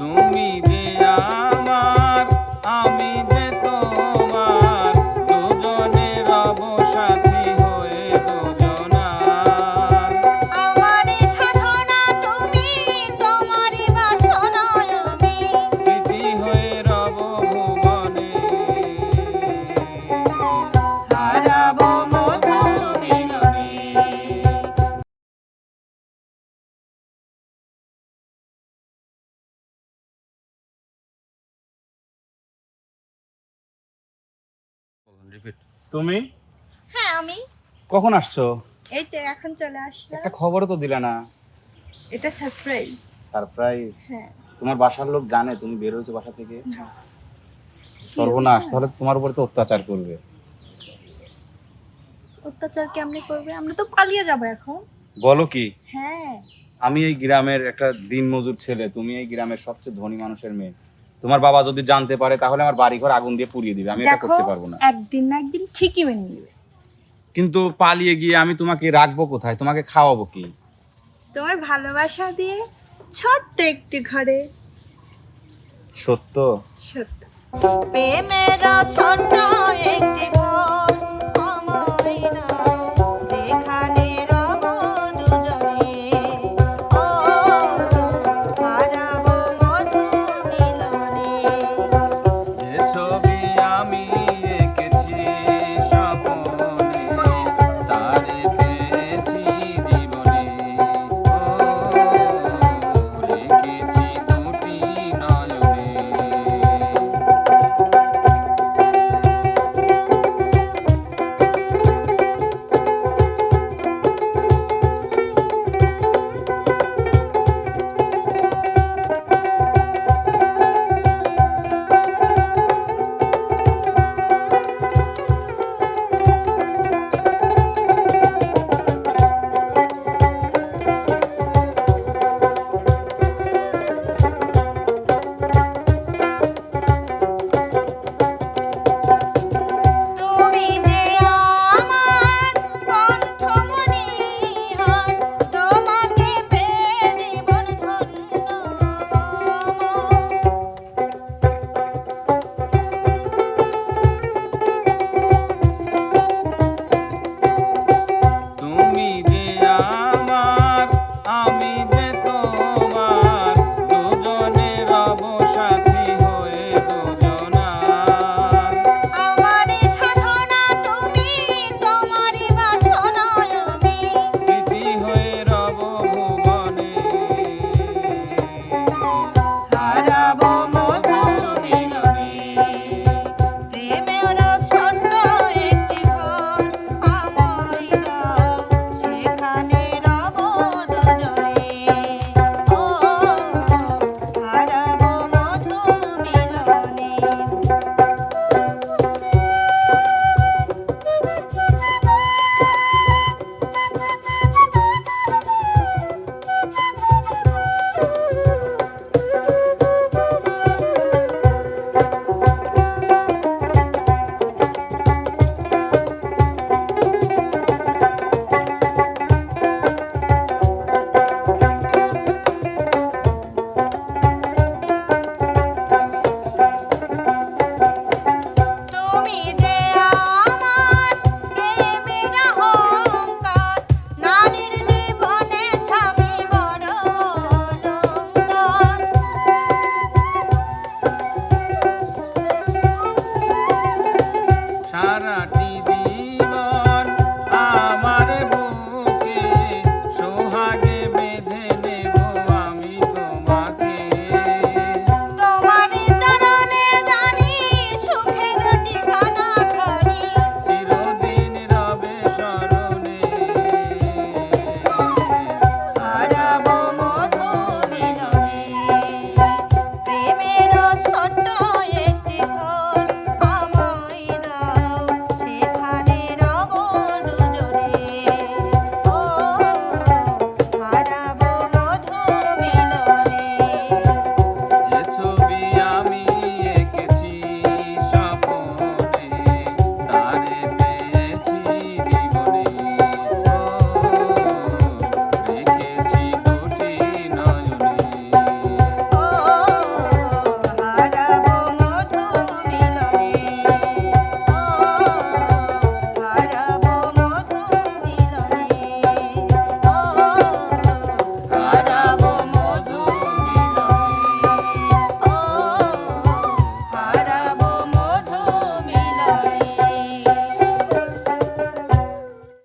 তুমি তুমি? হ্যাঁ আমি। কখন আসছো? এই তো এখন চলে আসলাম। একটা খবরও তো দিলে না। এটা সারপ্রাইজ সারপ্রাইজ হ্যাঁ। তোমার বাসার লোক জানে তুমি বের হয়েছো বাসা থেকে? সর্বনাশ তাহলে তোমার উপরে তো অত্যাচার করবে। অত্যাচার কেমনে করবে? আমরা তো পালিয়ে যাব এখন। বলো কি? হ্যাঁ। আমি এই গ্রামের একটা দিনমজুর ছেলে তুমি এই গ্রামের সবচেয়ে ধনী মানুষের মেয়ে। তোমার বাবা যদি জানতে পারে তাহলে আমার বাড়ি ঘর আগুন দিয়ে পুড়িয়ে দিবে। আমি এটা করতে পারব না। একদিন না একদিন ঠিকই মেনে নেবে। কিন্তু পালিয়ে গিয়ে আমি তোমাকে রাখব কোথায়? তোমাকে খাওয়াবো কি? তোমার ভালোবাসা দিয়ে ছোট্ট একটি ঘরে। সত্য? সত্য। প্রেমের ছোট্ট একটি